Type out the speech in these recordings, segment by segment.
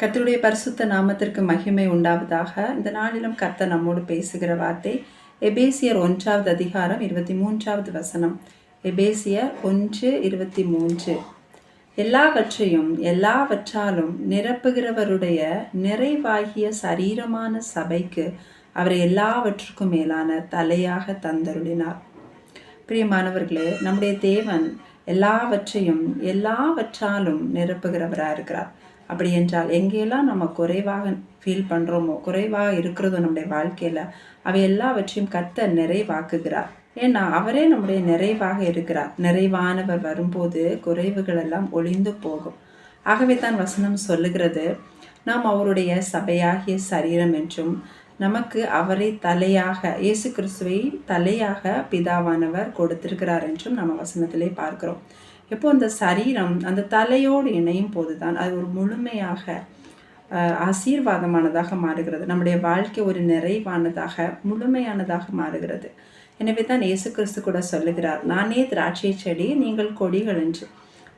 கர்த்தருடைய பரிசுத்த நாமத்திற்கு மகிமை உண்டாவதாக. இந்த நாளிலும் கர்த்தர் நம்மோடு பேசுகிற வார்த்தை எபேசியர் ஒன்றாவது அதிகாரம் இருபத்தி மூன்றாவது வசனம். எபேசியர் ஒன்று இருபத்தி மூன்று. எல்லாவற்றையும் எல்லாவற்றாலும் நிரப்புகிறவருடைய நிறைவாகிய சரீரமான சபைக்கு அவரை எல்லாவற்றுக்கும் மேலான தலையாக தந்தருளினார். பிரியமானவர்களே நம்முடைய தேவன் எல்லாவற்றையும் எல்லாவற்றாலும் நிரப்புகிறவராக இருக்கிறார் அப்படி என்றால் எங்கெல்லாம் நம்ம குறைவாக ஃபீல் பண்ணுறோமோ குறைவாக இருக்கிறதோ நம்முடைய வாழ்க்கையில் அவை எல்லாவற்றையும் கத்த நிறைவாக்குகிறார். ஏன்னா அவரே நம்முடைய நிறைவாக இருக்கிறார். நிறைவானவர் வரும்போது குறைவுகள் எல்லாம் ஒளிந்து போகும். ஆகவே தான் வசனம் சொல்லுகிறது நாம் அவருடைய சபையாகிய சரீரம் என்றும் நமக்கு அவரை தலையாக இயேசு கிறிஸ்துவை தலையாக பிதாவானவர் கொடுத்திருக்கிறார் என்றும் நம்ம வசனத்திலே பார்க்கிறோம். எப்போ அந்த சரீரம் அந்த தலையோடு இணையும் போது தான் அது ஒரு முழுமையாக ஆசீர்வாதமானதாக மாறுகிறது. நம்முடைய வாழ்க்கை ஒரு நிறைவானதாக முழுமையானதாக மாறுகிறது. எனவே தான் இயேசு கிறிஸ்து கூட சொல்லுகிறார் நானே திராட்சை செடி நீங்கள் கொடிகள் என்று.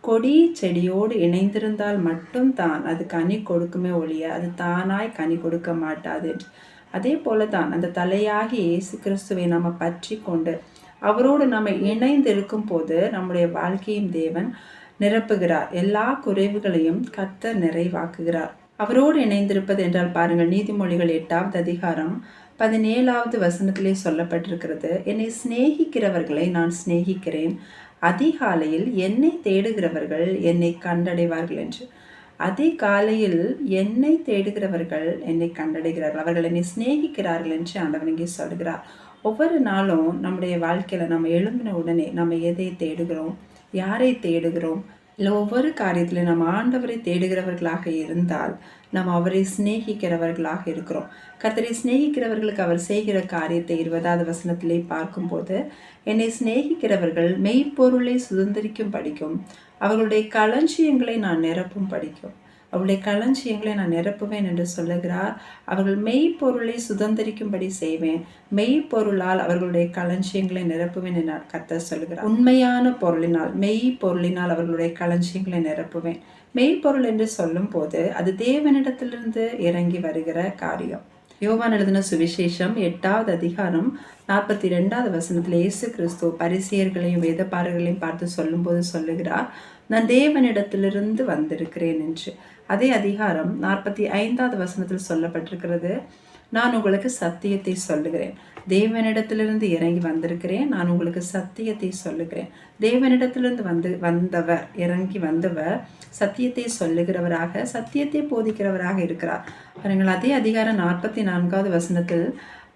கொடி செடியோடு இணைந்திருந்தால் மட்டும்தான் அது கனி கொடுக்குமே ஒழிய அது தானாய் கனி கொடுக்க மாட்டாது என்று. அதே போல தான் அந்த தலையாகி இயேசு கிறிஸ்துவை நம்ம பற்றி கொண்டு அவரோடு நம்ம இணைந்து இருக்கும் போது நம்முடைய வாழ்க்கையும் தேவன் நிரப்புகிறார். எல்லா குறைவுகளையும் கத்த நிறைவாக்குகிறார். அவரோடு இணைந்திருப்பது என்றால் பாருங்கள் நீதிமொழிகள் எட்டாவது அதிகாரம் பதினேழாவது வசனத்திலே சொல்லப்பட்டிருக்கிறது என்னை சிநேகிக்கிறவர்களை நான் சிநேகிக்கிறேன். அதிகாலையில் என்னை தேடுகிறவர்கள் என்னை கண்டடைவார்கள் என்று. அதிகாலையில் என்னை தேடுகிறவர்கள் என்னை கண்டடைகிறார்கள். அவர்கள் என்னை சிநேகிக்கிறார்கள் என்று ஆண்டவன் இங்கே சொல்கிறார். ஒவ்வொரு நாளும் நம்முடைய வாழ்க்கையில் நம்ம எழும்பின உடனே நம்ம எதை தேடுகிறோம்? யாரை தேடுகிறோம்? இல்லை ஒவ்வொரு காரியத்திலும் நம்ம ஆண்டவரை தேடுகிறவர்களாக இருந்தால் நாம் அவரை சிநேகிக்கிறவர்களாக இருக்கிறோம். கர்த்தரை சிநேகிக்கிறவர்களுக்கு அவர் செய்கிற காரியத்தை இருபதாவது வசனத்திலே பார்க்கும்போது என்னை சிநேகிக்கிறவர்கள் மெய்ப்பொருளை சுதந்திரிக்கும் படிக்கும் அவர்களுடைய களஞ்சியங்களை நான் நிரப்பும் படிக்கும். அவருடைய களஞ்சியங்களை நான் நிரப்புவேன் என்று சொல்லுகிறார். அவர்கள் மெய்ப்பொருளை சுதந்திரிக்கும்படி செய்வேன். மெய்ப்பொருளால் அவர்களுடைய களஞ்சியங்களை நிரப்புவேன் என்று கத்த சொல்லுகிறார். உண்மையான பொருளினால் மெய் பொருளினால் அவர்களுடைய களஞ்சியங்களை நிரப்புவேன். மெய்ப்பொருள் என்று சொல்லும்போது அது தேவனிடத்திலிருந்து இறங்கி வருகிற காரியம். யோவான் எழுதின சுவிசேஷம் எட்டாவது அதிகாரம் நாற்பத்தி ரெண்டாவது வசனத்தில் இயேசு கிறிஸ்து பரிசியர்களையும் வேதப்பாரர்களையும் பார்த்து சொல்லும்போது சொல்லுகிறார் நான் தேவனிடத்திலிருந்து வந்திருக்கிறேன் என்று. அதே அதிகாரம் நாற்பத்தி ஐந்தாவது வசனத்தில் சொல்லப்பட்டிருக்கிறது. நான் உங்களுக்கு சத்தியத்தை சொல்லுகிறேன். தேவனிடத்திலிருந்து இறங்கி வந்திருக்கிறேன். நான் உங்களுக்கு சத்தியத்தை சொல்லுகிறேன். தேவனிடத்திலிருந்து வந்து வந்தவர் இறங்கி வந்தவர் சத்தியத்தை சொல்லுகிறவராக சத்தியத்தை போதிக்கிறவராக இருக்கிறார். பாருங்கள் அதே அதிகாரம் நாற்பத்தி நான்காவது வசனத்தில்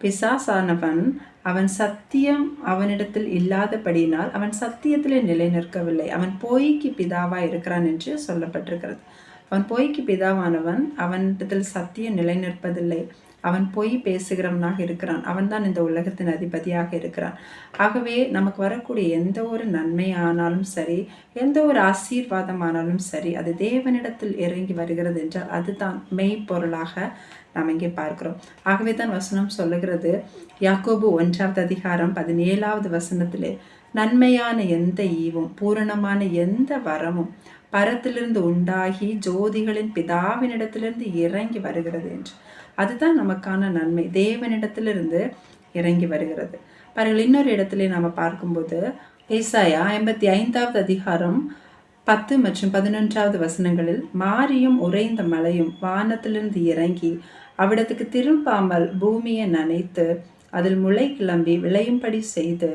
பிசாசானவன் அவன் சத்தியம் அவனிடத்தில் இல்லாதபடியினால் அவன் சத்தியத்திலே நிலை நிற்கவில்லை அவன் போய்க்கு பிதாவாக இருக்கிறான் என்று சொல்லப்பட்டிருக்கிறது. அவன் பொய்க்கு பிதாவானவன் அவனிடத்தில் சத்தியம் நிலை நிற்பதில்லை அவன் பொய் பேசுகிறவனாக இருக்கிறான். அவன்தான் இந்த உலகத்தின் அதிபதியாக இருக்கிறான். ஆகவே நமக்கு வரக்கூடிய எந்த ஒரு நன்மையானாலும் சரி எந்த ஒரு ஆசீர்வாதமானாலும் சரி அது தேவனிடத்தில் இறங்கி வருகிறது என்றால் அதுதான் மெய்ப்பொருளாக நாம் இங்கே பார்க்கிறோம். ஆகவே தான் வசனம் சொல்லுகிறது யாக்கோபு ஒன்றாவது அதிகாரம் பதினேழாவது வசனத்திலே நன்மையான எந்த ஈவும் பூரணமான எந்த வரமும் பரத்திலிருந்து உண்டாகி ஜோதிகளின் பிதாவினிடத்திலிருந்து இறங்கி வருகிறது என்று. அதுதான் நமக்கான நன்மை. தேவனிடத்திலிருந்து இறங்கி வருகிறது. பாருங்கள் இன்னொரு இடத்துல நாம் பார்க்கும்போது ஏசாயா ஐம்பத்தி ஐந்தாவது அதிகாரம் பத்து மற்றும் பதினொன்றாவது வசனங்களில் மாரியும் உறைந்த மலையும் வானத்திலிருந்து இறங்கி அவ்விடத்துக்கு திரும்பாமல் பூமியை நனைத்து அதில் முளை கிளம்பி விளையும்படி செய்து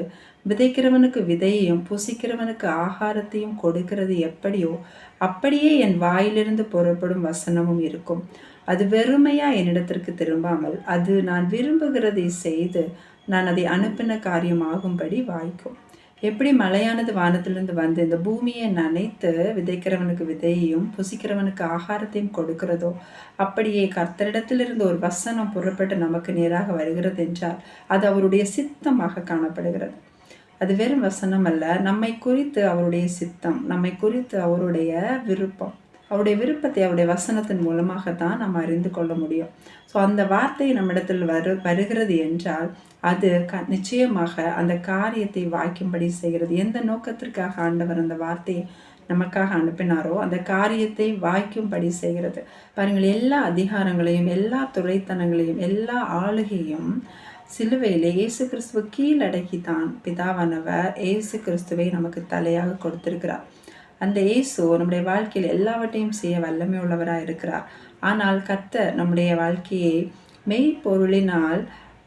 விதைக்கிறவனுக்கு விதையையும் புசிக்கிறவனுக்கு ஆகாரத்தையும் கொடுக்கிறது எப்படியோ அப்படியே என் வாயிலிருந்து புறப்படும் வசனமும் இருக்கும். அது வெறுமையா என்னிடத்திற்கு திரும்பாமல் அது நான் விரும்புகிறதை செய்து நான் அதை அனுப்பின காரியமாகும்படி வாய்க்கும். எப்படி மழையானது வானத்திலிருந்து வந்து இந்த பூமியை நனைத்து விதைக்கிறவனுக்கு விதையையும் புசிக்கிறவனுக்கு ஆகாரத்தையும் கொடுக்கிறதோ அப்படியே கர்த்தரிடத்திலிருந்து ஒரு வசனம் புறப்பட்டு நமக்கு நேராக வருகிறது என்றால் அது அவருடைய சித்தமாக காணப்படுகிறது. அது வெறும் வசனம் அல்ல நம்மை குறித்து அவருடைய சித்தம் நம்மை குறித்து அவருடைய விருப்பம். அவருடைய விருப்பத்தை அவருடைய வசனத்தின் மூலமாகத்தான் நாம் அறிந்து கொள்ள முடியும். ஸோ அந்த வார்த்தை நம்மிடத்தில் வரு வருகிறது என்றால் அது க நிச்சயமாக அந்த காரியத்தை வாய்க்கும்படி செய்கிறது. எந்த நோக்கத்திற்காக ஆண்டவர் அந்த வார்த்தையை நமக்காக அனுப்பினாரோ அந்த காரியத்தை வாய்க்கும்படி செய்கிறது. பாருங்கள் எல்லா அதிகாரங்களையும் எல்லா துறைத்தனங்களையும் எல்லா ஆளுகையும் சிலுவையிலே இயேசு கிறிஸ்துவ கீழடக்கி தான் பிதாவானவர் இயேசு கிறிஸ்துவை நமக்கு தலையாக கொடுத்திருக்கிறார். அந்த இயேசு நம்முடைய வாழ்க்கையில் எல்லாவற்றையும் செய்ய வல்லமை உள்ளவராக இருக்கிறார். ஆனால் கர்த்தர் நம்முடைய வாழ்க்கையை மெய்ப்பொருளினால்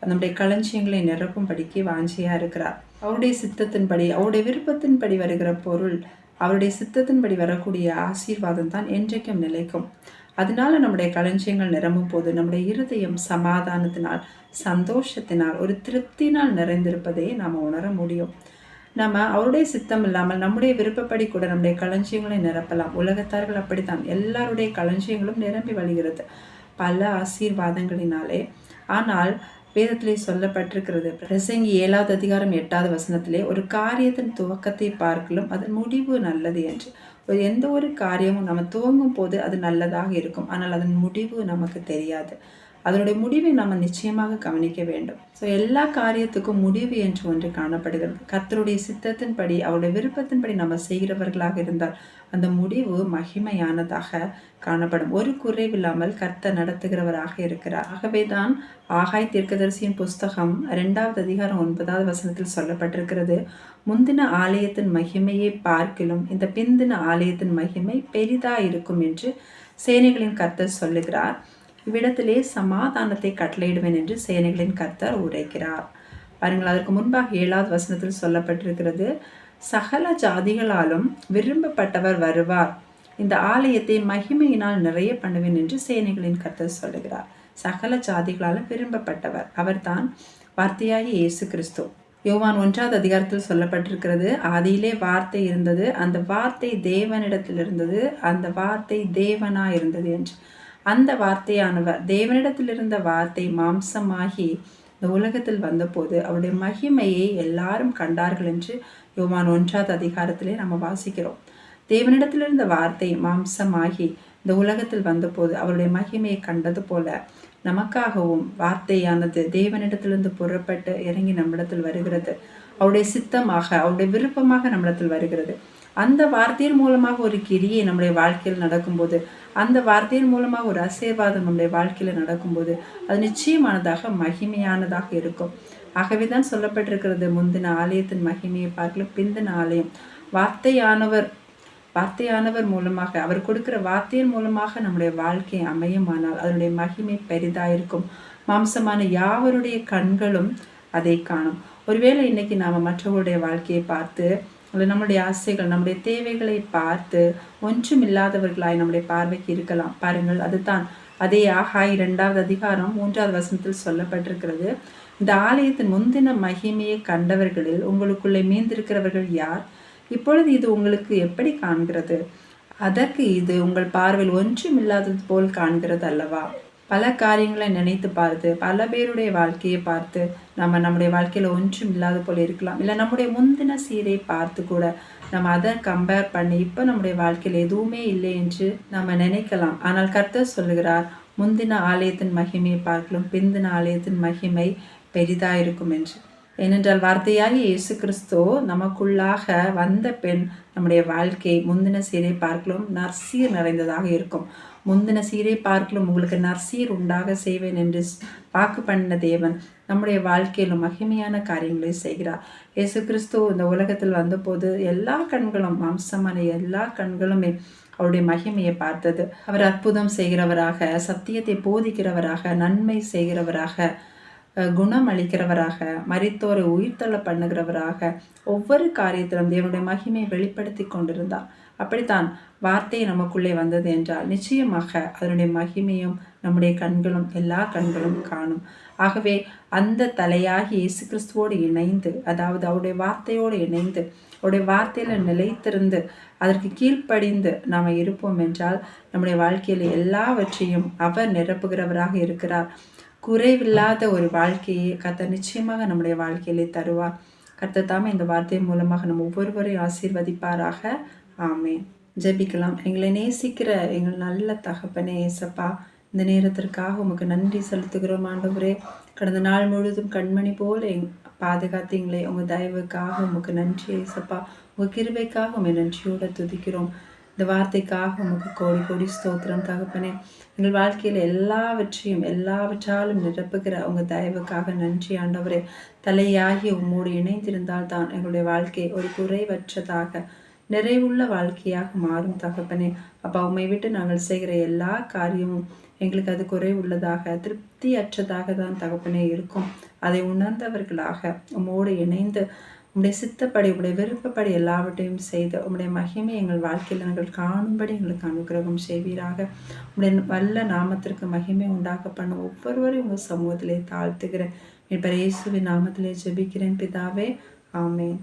நம்முடைய களஞ்சியங்களை நிரப்பும்படிக்கு வாஞ்சியாக இருக்கிறார். அவருடைய சித்தத்தின்படி அவருடைய விருப்பத்தின்படி வருகிற பொருள் அவருடைய சித்தத்தின்படி வரக்கூடிய ஆசீர்வாதம் தான் என்றைக்கும் நிலைக்கும். அதனால நம்முடைய களஞ்சியங்கள் நிரம்பும் போது நம்முடைய இருதயம் சமாதானத்தினால் சந்தோஷத்தினால் ஒரு திருப்தினால் நிறைந்திருப்பதை நாம் உணர முடியும். நம்ம அவருடைய சித்தம் இல்லாமல் நம்முடைய விருப்பப்படி கூட நம்முடைய களஞ்சியங்களை நிரப்பலாம். உலகத்தார்கள் அப்படித்தான். எல்லாருடைய களஞ்சியங்களும் நிரம்பி வழிகிறது. பல ஆசீர்வாதங்களினாலே. ஆனால் வேதத்திலே சொல்லப்பட்டிருக்கிறது பிரசங்கி ஏழாவது அதிகாரம் எட்டாவது வசனத்திலே ஒரு காரியத்தின் துவக்கத்தை பார்க்கலும் அதன் முடிவு நல்லது என்று. ஒரு எந்த ஒரு காரியமும் நம்ம துவங்கும் போது அது நல்லதாக இருக்கும். ஆனால் அதன் முடிவு நமக்கு தெரியாது. அதனுடைய முடிவை நம்ம நிச்சயமாக கவனிக்க வேண்டும். ஸோ எல்லா காரியத்துக்கும் முடிவு என்று ஒன்று காணப்படுகிறது. கர்த்தருடைய சித்தத்தின்படி அவருடைய விருப்பத்தின்படி நம்ம செய்கிறவர்களாக இருந்தால் அந்த முடிவு மகிமையானதாக காணப்படும். ஒரு குறைவில்லாமல் கர்த்த நடத்துகிறவராக இருக்கிறார். ஆகவே தான் ஆகாய் தீர்க்கதரிசியின் புஸ்தகம் ரெண்டாவது அதிகாரம் ஒன்பதாவது வசனத்தில் சொல்லப்பட்டிருக்கிறது. முந்தின ஆலயத்தின் மகிமையை பார்க்கிலும் இந்த பிந்தின ஆலயத்தின் மகிமை பெரிதா இருக்கும் என்று சேனைகளின் கர்த்தர் சொல்லுகிறார். இவ்விடத்திலே சமாதானத்தை கட்டளையிடுவேன் என்று சேனைகளின் கர்த்தர் உரைக்கிறார். பாருங்கள் அதற்கு முன்பாக ஏழாவது வசனத்தில் சொல்லப்பட்டிருக்கிறது சகல ஜாதிகளாலும் விரும்பப்பட்டவர் வருவார். இந்த ஆலயத்தை மகிமையினால் நிறைய பண்ணுவேன் என்று சேனைகளின் கர்த்தர் சொல்லுகிறார். சகல ஜாதிகளாலும் விரும்பப்பட்டவர் அவர்தான் வார்த்தையாகி இயேசு கிறிஸ்து. யோவான் ஒன்றாவது அதிகாரத்தில் சொல்லப்பட்டிருக்கிறது ஆதியிலே வார்த்தை இருந்தது அந்த வார்த்தை தேவனிடத்தில் இருந்தது அந்த வார்த்தை தேவனா இருந்தது என்று. அந்த வார்த்தையானவர் தேவனிடத்தில் இருந்த வார்த்தை மாம்சமாகி இந்த உலகத்தில் வந்தபோது அவருடைய மகிமையை எல்லாரும் கண்டார்கள் என்று யோவான் ஒன்றாவது அதிகாரத்திலே நம்ம வாசிக்கிறோம். தேவனிடத்தில் இருந்த வார்த்தை மாம்சமாகி இந்த உலகத்தில் வந்தபோது அவருடைய மகிமையை கண்டது போல நமக்காகவும் வார்த்தையானது தேவனிடத்திலிருந்து புறப்பட்டு இறங்கி நம்மிடத்தில் வருகிறது. அவருடைய சித்தமாக அவருடைய விருப்பமாக நம்மிடத்தில் வருகிறது. அந்த வார்த்தையின் மூலமாக ஒரு கிரியை நம்முடைய வாழ்க்கையில் நடக்கும்போது அந்த வார்த்தையின் மூலமாக ஒரு ஆசீர்வாதம் நம்முடைய வாழ்க்கையில் நடக்கும்போது அது நிச்சயமானதாக மகிமையானதாக இருக்கும். ஆகவே தான் சொல்லப்பட்டிருக்கிறது முந்தின ஆலயத்தின் மகிமையை பார்க்கல பிந்தின ஆலயம். வார்த்தையானவர் வார்த்தையானவர் மூலமாக அவர் கொடுக்கிற வார்த்தையின் மூலமாக நம்முடைய வாழ்க்கை அமையுமானால் அதனுடைய மகிமை பெரிதாயிருக்கும். மாம்சமான யாவருடைய கண்களும் அதை காணும். ஒருவேளை இன்னைக்கு நாம் மற்றவருடைய வாழ்க்கையை பார்த்து அல்ல நம்முடைய ஆசைகள் நம்முடைய தேவைகளை பார்த்து ஒன்றும் இல்லாதவர்களாய் நம்முடைய பார்வைக்கு இருக்கலாம். பாருங்கள் அதுதான் அதே ஆகா இரண்டாவது அதிகாரம் மூன்றாவது வசனத்தில் சொல்லப்பட்டிருக்கிறது. இந்த ஆலயத்தின் முந்தின மகிமையை கண்டவர்களில் உங்களுக்குள்ளே மீந்திருக்கிறவர்கள் யார்? இப்பொழுது இது உங்களுக்கு எப்படி காண்கிறது? அதற்கு இது உங்கள் பார்வையில் ஒன்றும் இல்லாதது போல் காண்கிறது அல்லவா? பல காரியங்களை நினைத்து பார்த்து பல பேருடைய வாழ்க்கையை பார்த்து நம்ம நம்முடைய வாழ்க்கையில் ஒன்றும் இல்லாத போல இருக்கலாம். இல்லை நம்முடைய முந்தின சீரை பார்த்து கூட நம்ம அதை கம்பேர் பண்ணி இப்போ நம்முடைய வாழ்க்கையில் எதுவுமே இல்லை என்று நம்ம நினைக்கலாம். ஆனால் கர்த்தர் சொல்லுகிறார் முந்தின ஆலயத்தின் மகிமையை பார்க்கலாம் பிந்தின ஆலயத்தின் மகிமை பெரிதாக இருக்கும் என்று. ஏனென்றால் வார்த்தையாக இயேசு கிறிஸ்தோ நமக்குள்ளாக வந்த பெண் நம்முடைய வாழ்க்கை முந்தின சீரை பார்க்கலாம் நர்சீர் நிறைந்ததாக இருக்கும். முந்தின சீரை பார்க்கலும் உங்களுக்கு நர்சீர் உண்டாக செய்வேன் என்று வாக்கு பண்ண தேவன் நம்முடைய வாழ்க்கையிலும் மகிமையான காரியங்களை செய்கிறார். இயேசு கிறிஸ்து இந்த உலகத்தில் வந்தபோது எல்லா கண்களும் மாம்சமான எல்லா கண்களுமே அவருடைய மகிமையை பார்த்தது. அவர் அற்புதம் செய்கிறவராக சத்தியத்தை போதிக்கிறவராக நன்மை செய்கிறவராக குணம் அளிக்கிறவராக மறித்தோரை உயிர்த்தள்ள பண்ணுகிறவராக ஒவ்வொரு காரியத்திலும் தேவனுடைய மகிமையை வெளிப்படுத்தி கொண்டிருந்தார். அப்படித்தான் வார்த்தை நமக்குள்ளே வந்தது என்றால் நிச்சயமாக அதனுடைய மகிமையும் நம்முடைய கண்களும் எல்லா கண்களும் காணும். ஆகவே அந்த தலையாகி இயேசு கிறிஸ்துவோடு இணைந்து அதாவது அவருடைய வார்த்தையோடு இணைந்து அவருடைய வார்த்தையில் நிலைத்திருந்து அதற்கு கீழ்ப்படிந்து நாம் இருப்போம் என்றால் நம்முடைய வாழ்க்கையில் எல்லாவற்றையும் அவர் நிரப்புகிறவராக இருக்கிறார். குறைவில்லாத ஒரு வாழ்க்கையை கத்த நிச்சயமாக நம்முடைய வாழ்க்கையிலே தருவார். கத்த தாமே இந்த வார்த்தை மூலமாக நம்ம ஒவ்வொருவரையும் ஆசீர்வதிப்பாராக. ஆமே ஜெபிக்கலாம். எங்களை நேசிக்கிற எங்கள் நல்ல தகப்பனே ஏசப்பா இந்த நேரத்திற்காக உமக்கு நன்றி செலுத்துகிறோம் ஆண்டவரே. கடந்த நாள் முழுவதும் கண்மணி போல் எங் பாதுகாத்தீங்களே உங்கள் தயவுக்காக உமக்கு நன்றி ஏசப்பா உங்கள் கிருவைக்காக உண்மை நன்றியோடு துதிக்கிறோம். இந்த வார்த்தைக்காக உமக்கு கோடி கோடி ஸ்தோத்திரம் தகப்பனே. எங்கள் வாழ்க்கையில் எல்லாவற்றையும் எல்லாவற்றாலும் நிரப்புகிற உங்கள் தயவுக்காக நன்றி ஆண்டவரே. தலையாகி உம்மோடு இணைந்திருந்தால் தான் எங்களுடைய வாழ்க்கை ஒரு குறைவற்றதாக நிறைவுள்ள வாழ்க்கையாக மாறும் தகப்பனே. அப்பா உண்மை விட்டு நாங்கள் செய்கிற எல்லா காரியமும் எங்களுக்கு அது குறை உள்ளதாக திருப்தியற்றதாக தான் தகப்பனே இருக்கும். அதை உணர்ந்தவர்களாக உம்மோடு இணைந்து உம்முடைய சித்தப்படி உடைய விருப்பப்படி எல்லாவற்றையும் செய்து உம்முடைய மகிமை எங்கள் வாழ்க்கையில் நாங்கள் காணும்படி எங்களுக்கு அனுகிரகம் செய்வீராக. உடைய வல்ல நாமத்திற்கு மகிமை உண்டாக்க ஒவ்வொருவரையும் உங்கள் சமூகத்திலே தாழ்த்துகிறேன். இப்போ இயேசுவின் நாமத்திலே ஜெபிக்கிறேன் பிதாவே. ஆமேன்.